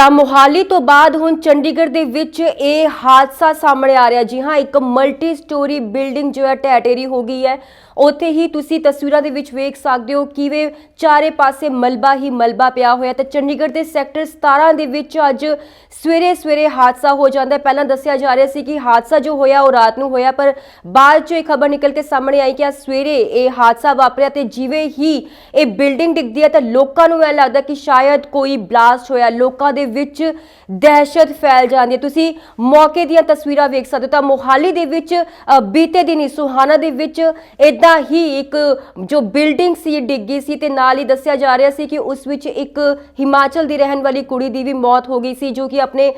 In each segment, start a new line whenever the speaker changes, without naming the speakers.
ਤਾਂ ਮੋਹਾਲੀ ਤੋਂ ਬਾਅਦ ਹੁਣ ਚੰਡੀਗੜ੍ਹ ਦੇ ਵਿੱਚ ਇਹ ਹਾਦਸਾ ਸਾਹਮਣੇ ਆ ਰਿਹਾ। ਜੀ ਹਾਂ, ਇੱਕ ਮਲਟੀ ਸਟੋਰੀ ਬਿਲਡਿੰਗ ਜੋ ਹੈ ਢਹਿ ਹੋ ਗਈ ਹੈ। ਉੱਥੇ ਹੀ ਤੁਸੀਂ ਤਸਵੀਰਾਂ ਦੇ ਵਿੱਚ ਵੇਖ ਸਕਦੇ ਹੋ ਕਿਵੇਂ ਚਾਰੇ ਪਾਸੇ ਮਲਬਾ ਹੀ ਮਲਬਾ ਪਿਆ ਹੋਇਆ ਤੇ ਚੰਡੀਗੜ੍ਹ ਦੇ ਸੈਕਟਰ 17 ਦੇ ਵਿੱਚ ਅੱਜ ਸਵੇਰੇ ਸਵੇਰੇ ਹਾਦਸਾ ਹੋ ਜਾਂਦਾ ਪਹਿਲਾਂ ਦੱਸਿਆ ਜਾ ਰਿਹਾ ਸੀ ਕਿ ਹਾਦਸਾ ਜੋ ਹੋਇਆ, ਉਹ ਰਾਤ ਨੂੰ ਹੋਇਆ, ਪਰ ਬਾਅਦ ਚੋਂ ਇਹ ਖਬਰ ਨਿਕਲ ਕੇ ਸਾਹਮਣੇ ਆਈ ਕਿ ਅੱਜ ਸਵੇਰੇ ਇਹ ਹਾਦਸਾ ਵਾਪਰਿਆ ਤੇ ਜਿਵੇਂ ਹੀ ਇਹ ਬਿਲਡਿੰਗ ਡਿੱਗਦੀ ਹੈ ਤਾਂ ਲੋਕਾਂ ਨੂੰ ਇਹ ਲੱਗਦਾ ਕਿ ਸ਼ਾਇਦ ਕੋਈ ਬਲਾਸਟ ਹੋਇਆ। ਲੋਕਾਂ ਦੇ ਵਿੱਚ ਦਹਿਸ਼ਤ ਫੈਲ ਜਾਂਦੀ ਹੈ। ਤੁਸੀਂ ਮੌਕੇ ਦੀਆਂ ਤਸਵੀਰਾਂ ਵੇਖ ਸਕਦੇ ਹੋ ਤਾਂ ਮੋਹਾਲੀ ਦੇ ਵਿੱਚ ਬੀਤੇ ਦਿਨੀ ਸੁਹਾਣਾ ਦੇ ਵਿੱਚ ਇਦਾਂ ਹੀ ਇੱਕ ਜੋ ਬਿਲਡਿੰਗ ਸੀ ਡਿੱਗੀ ਸੀ ਤੇ ਨਾਲ ਹੀ ਦੱਸਿਆ ਜਾ ਰਿਹਾ ਸੀ ਕਿ ਉਸ ਵਿੱਚ ਇੱਕ ਹਿਮਾਚਲ ਦੀ ਰਹਿਣ ਵਾਲੀ ਕੁੜੀ ਦੀ ਵੀ ਮੌਤ ਹੋ ਗਈ ਸੀ, ਜੋ ਕਿ ਆਪਣੇ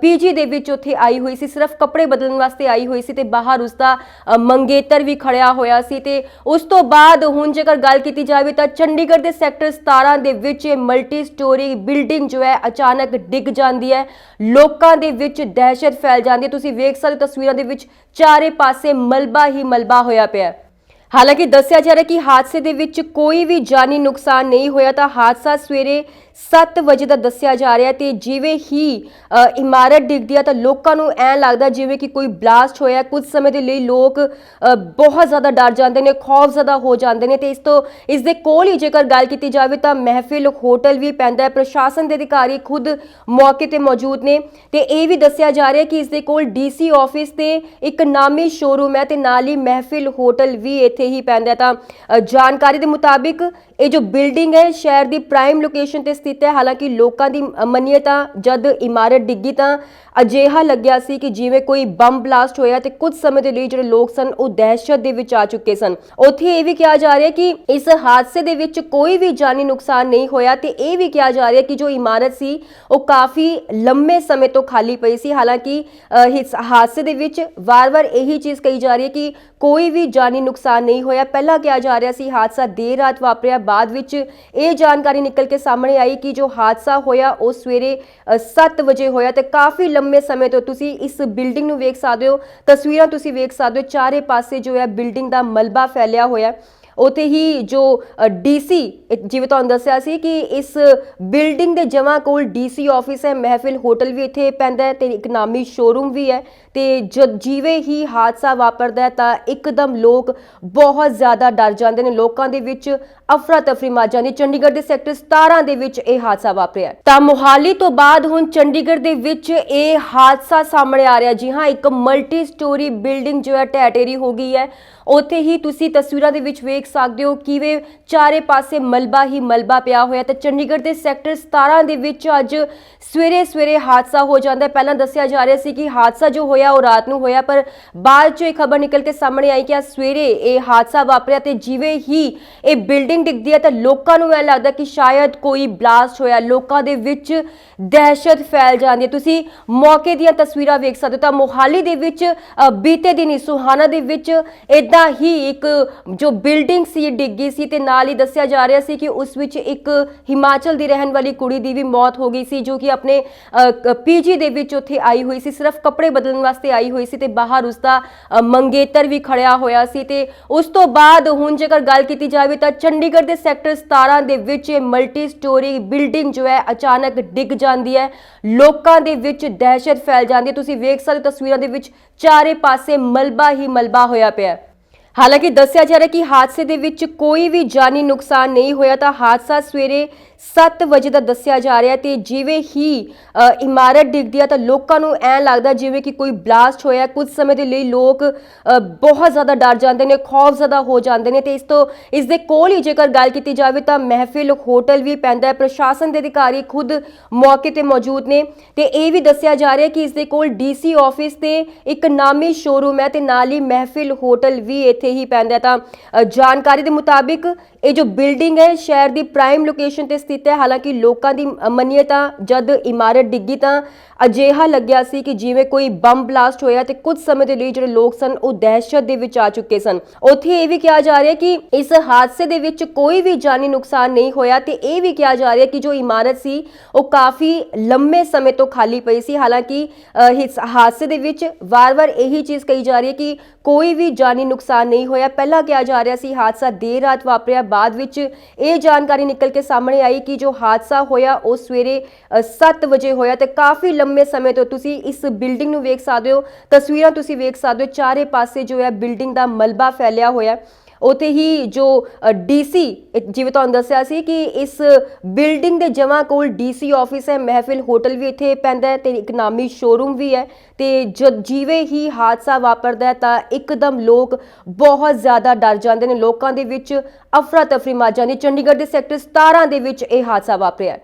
ਪੀਜੀ ਦੇ ਵਿੱਚ ਉੱਥੇ ਆਈ ਹੋਈ ਸੀ, ਸਿਰਫ ਕੱਪੜੇ ਬਦਲਣ ਵਾਸਤੇ ਆਈ ਹੋਈ ਸੀ ਤੇ ਬਾਹਰ ਉਸ ਦਾ ਮੰਗੇਤਰ ਵੀ ਖੜਿਆ ਹੋਇਆ ਸੀ ਤੇ ਉਸ ਤੋਂ ਬਾਅਦ ਹੁਣ ਜੇਕਰ ਗੱਲ ਕੀਤੀ ਜਾਵੇ ਤਾਂ ਚੰਡੀਗੜ੍ਹ ਦੇ ਸੈਕਟਰ 17 ਦੇ ਵਿੱਚ ਇਹ ਮਲਟੀ ਸਟੋਰੀ ਬਿਲਡਿੰਗ ਜੋ ਹੈ ਅਚਾਨਕ ਅਚਾਨਕ ਡਿੱਗ ਜਾਂਦੀ ਹੈ। ਲੋਕਾਂ ਦੇ ਵਿੱਚ ਦਹਿਸ਼ਤ ਫੈਲ ਜਾਂਦੀ ਹੈ। ਤੁਸੀਂ ਵੇਖ ਸਕਦੇ ਹੋ ਤਸਵੀਰਾਂ ਦੇ ਵਿੱਚ ਚਾਰੇ ਪਾਸੇ ਮਲਬਾ ਹੀ ਮਲਬਾ ਹੋਇਆ ਪਿਆ ਹੈ। ਹਾਲਾਂਕਿ ਦੱਸਿਆ ਜਾ ਰਿਹਾ ਕਿ ਹਾਦਸੇ ਦੇ ਵਿੱਚ ਕੋਈ ਵੀ ਜਾਨੀ ਨੁਕਸਾਨ ਨਹੀਂ ਹੋਇਆ ਤਾਂ ਹਾਦਸਾ ਸਵੇਰੇ 7 ਵਜੇ ਦਾ ਦੱਸਿਆ ਜਾ ਰਿਹਾ ਤੇ ਜਿਵੇਂ ਹੀ ਅ, ਇਮਾਰਤ ਡਿੱਗਦੀ ਹੈ ਤਾਂ ਲੋਕਾਂ ਨੂੰ ਐਂ ਲੱਗਦਾ ਜਿਵੇਂ ਕਿ ਕੋਈ ਬਲਾਸਟ ਹੋਇਆ ਕੁਝ ਸਮੇਂ ਦੇ ਲਈ ਲੋਕ ਅ, ਬਹੁਤ ਜ਼ਿਆਦਾ ਡਰ ਜਾਂਦੇ ਨੇ ਖੌਫ ਜ਼ਿਆਦਾ ਹੋ ਜਾਂਦੇ ਨੇ ਤੇ ਇਸ ਤੋਂ ਇਸ ਦੇ ਕੋਲ ਹੀ ਜੇਕਰ ਗੱਲ ਕੀਤੀ ਜਾਵੇ ਤਾਂ ਮਹਿਫਿਲ ਹੋਟਲ ਵੀ ਪੈਂਦਾ ਹੈ। ਪ੍ਰਸ਼ਾਸਨ ਦੇ ਅਧਿਕਾਰੀ ਖੁਦ ਮੌਕੇ ਤੇ ਮੌਜੂਦ ਨੇ ਤੇ ਇਹ ਵੀ ਦੱਸਿਆ ਜਾ ਰਿਹਾ ਕਿ ਇਸ ਦੇ ਕੋਲ ਡੀਸੀ ਆਫਿਸ ਤੇ ਇੱਕ ਨਾਮੀ ਸ਼ੋਰੂਮ ਹੈ ਤੇ ਨਾਲ ਹੀ ਮਹਿਫਿਲ ਹੋਟਲ ਵੀ ਇੱਥੇ ਹੀ ਪੈਂਦਾ ਤਾਂ ਜਾਣਕਾਰੀ ਦੇ ਮੁਤਾਬਿਕ ਇਹ ਜੋ ਬਿਲਡਿੰਗ ਹੈ, ਸ਼ਹਿਰ ਦੀ ਪ੍ਰਾਈਮ ਲੋਕੇਸ਼ਨ ਤੇ ਸਥਿਤ ਹੈ। ਹਾਲਾਂਕਿ ਲੋਕਾਂ ਦੀ ਮੰਨੀਏ ਤਾਂ ਜਦ ਇਮਾਰਤ ਡਿੱਗੀ ਤਾਂ ਅਜਿਹਾ ਲੱਗਿਆ ਸੀ ਕਿ ਜਿਵੇਂ ਕੋਈ ਬੰਬ ਬਲਾਸਟ ਹੋਇਆ ਤੇ ਕੁਝ ਸਮੇਂ ਦੇ ਲਈ ਜਿਹੜੇ ਲੋਕ ਸਨ, ਉਹ ਦਹਿਸ਼ਤ ਦੇ ਵਿੱਚ ਆ ਚੁੱਕੇ ਸਨ। ਉੱਥੇ ਇਹ ਵੀ ਕਿਹਾ ਜਾ ਰਿਹਾ ਕਿ ਇਸ ਹਾਦਸੇ ਦੇ ਵਿੱਚ ਕੋਈ ਵੀ ਜਾਨੀ ਨੁਕਸਾਨ ਨਹੀਂ ਹੋਇਆ ਤੇ ਇਹ ਵੀ ਕਿਹਾ ਜਾ ਰਿਹਾ ਕਿ ਜੋ ਇਮਾਰਤ ਸੀ, ਉਹ ਕਾਫੀ ਲੰਮੇ ਸਮੇਂ ਤੋਂ ਖਾਲੀ ਪਈ ਸੀ। ਹਾਲਾਂਕਿ ਹਾਦਸੇ ਦੇ ਵਿੱਚ ਵਾਰ-ਵਾਰ ਇਹੀ ਚੀਜ਼ ਕਹੀ ਜਾ ਰਹੀ ਹੈ ਕਿ ਕੋਈ ਵੀ ਜਾਨੀ ਨੁਕਸਾਨ ਨਹੀਂ ਹੋਇਆ। ਪਹਿਲਾਂ ਕਿਹਾ ਜਾ ਰਿਹਾ ਸੀ, ਹਾਦਸਾ ਦੇਰ ਰਾਤ ਵਾਪਰਿਆ। ਬਾਅਦ ਵਿੱਚ ਇਹ ਜਾਣਕਾਰੀ ਨਿਕਲ ਕੇ ਸਾਹਮਣੇ ਆਈ ਕਿ ਜੋ ਹਾਦਸਾ ਹੋਇਆ, ਉਹ ਸਵੇਰੇ 7 ਵਜੇ ਹੋਇਆ ਤੇ ਕਾਫੀ ਲੰਮੇ ਸਮੇਂ ਤੋਂ ਤੁਸੀਂ ਇਸ ਬਿਲਡਿੰਗ ਨੂੰ ਵੇਖ ਸਕਦੇ ਹੋ। ਤਸਵੀਰਾਂ ਤੁਸੀਂ ਵੇਖ ਸਕਦੇ ਹੋ। ਚਾਰੇ ਪਾਸੇ ਜੋ ਹੈ ਬਿਲਡਿੰਗ ਦਾ ਮਲਬਾ ਫੈਲਿਆ ਹੋਇਆ। ਉਥੇ ਹੀ ਜੋ ਡੀਸੀ ਜਿਵੇਂ ਤੁਹਾਨੂੰ ਦੱਸਿਆ ਸੀ ਕਿ ਇਸ ਬਿਲਡਿੰਗ ਦੇ ਜਮਾ ਕੋਲ ਡੀਸੀ ਆਫਿਸ ਹੈ, ਮਹਿਫਿਲ ਹੋਟਲ ਵੀ ਇੱਥੇ ਪੈਂਦਾ ਹੈ ਤੇ ਇੱਕ ਨਾਮੀ ਸ਼ੋਰੂਮ ਵੀ ਹੈ ਤੇ ਜਦ ਜਿਵੇਂ ਹੀ ਹਾਦਸਾ ਵਾਪਰਦਾ ਤਾਂ ਇੱਕਦਮ ਲੋਕ ਬਹੁਤ ਜ਼ਿਆਦਾ ਡਰ ਜਾਂਦੇ ਨੇ। ਲੋਕਾਂ ਦੇ ਵਿੱਚ ਅਫਰਾ ਤਫਰੀ ਮਚ ਜਾਂਦੀ ਚੰਡੀਗੜ੍ਹ ਦੇ ਸੈਕਟਰ 17 ਦੇ ਵਿੱਚ ਇਹ ਹਾਦਸਾ ਵਾਪਰਿਆ ਤਾਂ ਮੋਹਾਲੀ ਤੋਂ ਬਾਅਦ ਹੁਣ ਚੰਡੀਗੜ੍ਹ ਦੇ ਵਿੱਚ ਇਹ ਹਾਦਸਾ ਸਾਹਮਣੇ ਆ ਰਿਹਾ ਜੀ ਹਾਂ, ਇੱਕ ਮਲਟੀ ਸਟੋਰੀ ਬਿਲਡਿੰਗ ਜੋ ਹੈ ਢਹਿ ਢੇਰੀ ਹੋ ਗਈ ਹੈ। ਉੱਥੇ ਹੀ ਤੁਸੀਂ ਤਸਵੀਰਾਂ ਦੇ ਵਿੱਚ ਵੇਖ ਸਕਦੇ ਹੋ ਕਿਵੇਂ ਚਾਰੇ ਪਾਸੇ ਮਲਬਾ ਹੀ ਮਲਬਾ ਪਿਆ ਹੋਇਆ ਤੇ ਚੰਡੀਗੜ੍ਹ ਦੇ ਸੈਕਟਰ 17 ਦੇ ਵਿੱਚ ਅੱਜ ਸਵੇਰੇ ਸਵੇਰੇ ਹਾਦਸਾ ਹੋ ਜਾਂਦਾ ਪਹਿਲਾਂ ਦੱਸਿਆ ਜਾ ਰਿਹਾ ਸੀ ਕਿ ਹਾਦਸਾ ਜੋ ਹੋਇਆ ਉਹ ਰਾਤ ਨੂੰ ਹੋਇਆ, ਪਰ ਬਾਅਦ ਚੋਂ ਇਹ ਖਬਰ ਨਿਕਲ ਕੇ ਸਾਹਮਣੇ ਆਈ ਕਿ ਅੱਜ ਸਵੇਰੇ ਇਹ ਹਾਦਸਾ ਵਾਪਰਿਆ ਤੇ ਜਿਵੇਂ ਹੀ ਇਹ ਬਿਲਡਿੰਗ ਡਿੱਗਦੀ ਹੈ ਤਾਂ ਲੋਕਾਂ ਨੂੰ ਇਹ ਲੱਗਦਾ ਕਿ ਸ਼ਾਇਦ ਕੋਈ ਬਲਾਸਟ ਹੋਇਆ। ਲੋਕਾਂ ਦੇ ਵਿੱਚ ਦਹਿਸ਼ਤ ਫੈਲ ਜਾਂਦੀ ਹੈ। ਤੁਸੀਂ ਮੌਕੇ ਦੀਆਂ ਤਸਵੀਰਾਂ ਵੇਖ ਸਕਦੇ ਹੋ ਤਾਂ ਮੋਹਾਲੀ ਦੇ ਵਿੱਚ ਬੀਤੇ ਦਿਨੀ ਸੁਹਾਣਾ ਦੇ ਵਿੱਚ ਇਦਾਂ ਹੀ ਇੱਕ ਜੋ ਬਿਲਡਿੰਗ ਸੀ, ਡਿੱਗੀ ਸੀ ਤੇ ਨਾਲ ਹੀ ਦੱਸਿਆ ਜਾ ਰਿਹਾ ਸੀ ਕਿ ਉਸ ਵਿੱਚ ਇੱਕ ਹਿਮਾਚਲ ਦੀ ਰਹਿਣ ਵਾਲੀ ਕੁੜੀ ਦੀ ਵੀ ਮੌਤ ਹੋ ਗਈ ਸੀ, ਜੋ ਕਿ ਆਪਣੇ ਪੀਜੀ ਦੇ ਵਿੱਚ ਉੱਥੇ ਆਈ ਹੋਈ ਸੀ, ਸਿਰਫ ਕੱਪੜੇ ਬਦਲਣ ਵਾਸਤੇ ਆਈ ਹੋਈ ਸੀ ਤੇ ਬਾਹਰ ਉਸ ਦਾ ਮੰਗੇਤਰ ਵੀ ਖੜਿਆ ਹੋਇਆ ਸੀ ਤੇ ਉਸ ਤੋਂ ਬਾਅਦ ਹੁਣ ਜੇਕਰ ਗੱਲ ਕੀਤੀ ਜਾਵੇ ਤਾਂ ਚੰਡੀਗੜ੍ਹ ਦੇ ਸੈਕਟਰ 17 ਦੇ ਵਿੱਚ ਇਹ ਮਲਟੀ ਸਟੋਰੀ ਬਿਲਡਿੰਗ ਜੋ ਹੈ ਅਚਾਨਕ ਡਿੱਗ ਜਾਂਦੀ ਹੈ, ਲੋਕਾਂ ਦੇ ਵਿੱਚ ਦਹਿਸ਼ਤ ਫੈਲ ਜਾਂਦੀ ਹੈ। ਤੁਸੀਂ ਵੇਖ ਸਕਦੇ ਤਸਵੀਰਾਂ ਦੇ ਵਿੱਚ ਚਾਰੇ ਪਾਸੇ ਮਲਬਾ ਹੀ ਮਲਬਾ ਹੋਇਆ ਪਿਆ ਹੈ। ਹਾਲਾਂਕਿ ਦੱਸਿਆ ਜਾ ਰਿਹਾ ਕਿ ਹਾਦਸੇ ਦੇ ਵਿੱਚ ਕੋਈ ਵੀ ਜਾਨੀ ਨੁਕਸਾਨ ਨਹੀਂ ਹੋਇਆ, ਤਾਂ ਹਾਦਸਾ ਸਵੇਰੇ 7 ਵਜੇ ਦਾ ਦੱਸਿਆ ਜਾ ਰਿਹਾ ਤੇ ਜਿਵੇਂ ਹੀ ਇਮਾਰਤ ਡਿੱਗਦੀ ਹੈ ਤਾਂ ਲੋਕਾਂ ਨੂੰ ਐਂ ਲੱਗਦਾ ਜਿਵੇਂ ਕਿ ਕੋਈ ਬਲਾਸਟ ਹੋਇਆ ਕੁਝ ਸਮੇਂ ਦੇ ਲਈ ਲੋਕ ਬਹੁਤ ਜ਼ਿਆਦਾ ਡਰ ਜਾਂਦੇ ਨੇ, ਖੌਫ ਜ਼ਿਆਦਾ ਹੋ ਜਾਂਦੇ ਨੇ ਤੇ ਇਸ ਤੋਂ, ਇਸ ਦੇ ਕੋਲ ਹੀ ਜੇਕਰ ਗੱਲ ਕੀਤੀ ਜਾਵੇ ਤਾਂ ਮਹਿਫਿਲ ਹੋਟਲ ਵੀ ਪੈਂਦਾ ਹੈ। ਪ੍ਰਸ਼ਾਸਨ ਦੇ ਅਧਿਕਾਰੀ ਖੁਦ ਮੌਕੇ ਤੇ ਮੌਜੂਦ ਨੇ ਤੇ ਇਹ ਵੀ ਦੱਸਿਆ ਜਾ ਰਿਹਾ ਕਿ ਇਸ ਦੇ ਕੋਲ ਡੀਸੀ ਆਫਿਸ ਤੇ ਇੱਕ ਨਾਮੀ ਸ਼ੋਰੂਮ ਹੈ ਤੇ ਨਾਲ ਹੀ ਮਹਿਫਿਲ ਹੋਟਲ ਵੀ ਇੱਥੇ ਹੀ ਪੈਂਦਾ ਤਾਂ ਜਾਣਕਾਰੀ ਦੇ ਮੁਤਾਬਿਕ ਇਹ ਜੋ ਬਿਲਡਿੰਗ ਹੈ ਸ਼ਹਿਰ ਦੀ ਪ੍ਰਾਈਮ ਲੋਕੇਸ਼ਨ ਤੇ ਸਥਿਤ ਹੈ। ਹਾਲਾਂਕਿ ਲੋਕਾਂ ਦੀ ਅ, ਮੰਨੀਏ ਤਾਂ ਜਦ ਇਮਾਰਤ ਡਿੱਗੀ ਤਾਂ ਅਜਿਹਾ ਲੱਗਿਆ ਸੀ ਕਿ ਜਿਵੇਂ ਕੋਈ ਬੰਬ ਬਲਾਸਟ ਹੋਇਆ ਤੇ ਕੁਝ ਸਮੇਂ ਦੇ ਲਈ ਜਿਹੜੇ ਲੋਕ ਸਨ ਉਹ ਦਹਿਸ਼ਤ ਦੇ ਵਿੱਚ ਆ ਚੁੱਕੇ ਸਨ। ਉੱਥੇ ਇਹ ਵੀ ਕਿਹਾ ਜਾ ਰਿਹਾ ਕਿ ਇਸ ਹਾਦਸੇ ਦੇ ਵਿੱਚ ਕੋਈ ਵੀ ਜਾਨੀ ਨੁਕਸਾਨ ਨਹੀਂ ਹੋਇਆ ਤੇ ਇਹ ਵੀ ਕਿਹਾ ਜਾ ਰਿਹਾ ਕਿ ਜੋ ਇਮਾਰਤ ਸੀ ਉਹ ਕਾਫੀ ਲੰਮੇ ਸਮੇਂ ਤੋਂ ਖਾਲੀ ਪਈ ਸੀ। ਹਾਲਾਂਕਿ ਅ, ਇਸ ਹਾਦਸੇ ਦੇ ਵਿੱਚ ਵਾਰ-ਵਾਰ ਇਹੀ ਚੀਜ਼ ਕਹੀ ਜਾ ਰਹੀ ਹੈ ਕਿ ਕੋਈ ਵੀ ਜਾਨੀ ਨੁਕਸਾਨ ਨਹੀਂ ਹੋਇਆ। ਪਹਿਲਾਂ ਕਿਹਾ ਜਾ ਰਿਹਾ ਸੀ ਹਾਦਸਾ ਦੇਰ ਰਾਤ ਵਾਪਰਿਆ ਬਾਅਦ ਵਿੱਚ ਇਹ ਜਾਣਕਾਰੀ ਨਿਕਲ ਕੇ ਸਾਹਮਣੇ ਆਈ ਕਿ ਜੋ ਹਾਦਸਾ ਹੋਇਆ ਉਹ ਸਵੇਰੇ 7 ਵਜੇ ਹੋਇਆ ਤੇ ਕਾਫੀ ਲੰਮੇ ਸਮੇਂ ਤੋਂ ਤੁਸੀਂ ਇਸ ਬਿਲਡਿੰਗ ਨੂੰ ਵੇਖ ਸਕਦੇ ਹੋ। ਤਸਵੀਰਾਂ ਤੁਸੀਂ ਵੇਖ ਸਕਦੇ ਹੋ, ਚਾਰੇ ਪਾਸੇ ਜੋ ਹੈ ਬਿਲਡਿੰਗ ਦਾ ਮਲਬਾ ਫੈਲਿਆ ਹੋਇਆ। ਉਥੇ ਹੀ ਜੋ ਡੀਸੀ ਜਿਵੇਂ ਤੁਹਾਨੂੰ ਦੱਸਿਆ ਸੀ ਕਿ ਇਸ ਬਿਲਡਿੰਗ ਦੇ ਜਮਾ ਕੋਲ ਡੀਸੀ ਆਫਿਸ ਹੈ, ਮਹਿਫਿਲ ਹੋਟਲ ਵੀ ਇੱਥੇ ਪੈਂਦਾ ਹੈ ਤੇ ਇੱਕ ਨਾਮੀ ਸ਼ੋਰੂਮ ਵੀ ਹੈ ਤੇ ਜਦ ਜਿਵੇਂ ਹੀ ਹਾਦਸਾ ਵਾਪਰਦਾ ਤਾਂ ਇੱਕਦਮ ਲੋਕ ਬਹੁਤ ਜ਼ਿਆਦਾ ਡਰ ਜਾਂਦੇ ਨੇ। ਲੋਕਾਂ ਦੇ ਵਿੱਚ ਅਫਰਾ ਤਫਰੀ ਮਚ ਜਾਂਦੀ ਚੰਡੀਗੜ੍ਹ ਦੇ ਸੈਕਟਰ 17 ਦੇ ਵਿੱਚ ਇਹ ਹਾਦਸਾ ਵਾਪਰਿਆ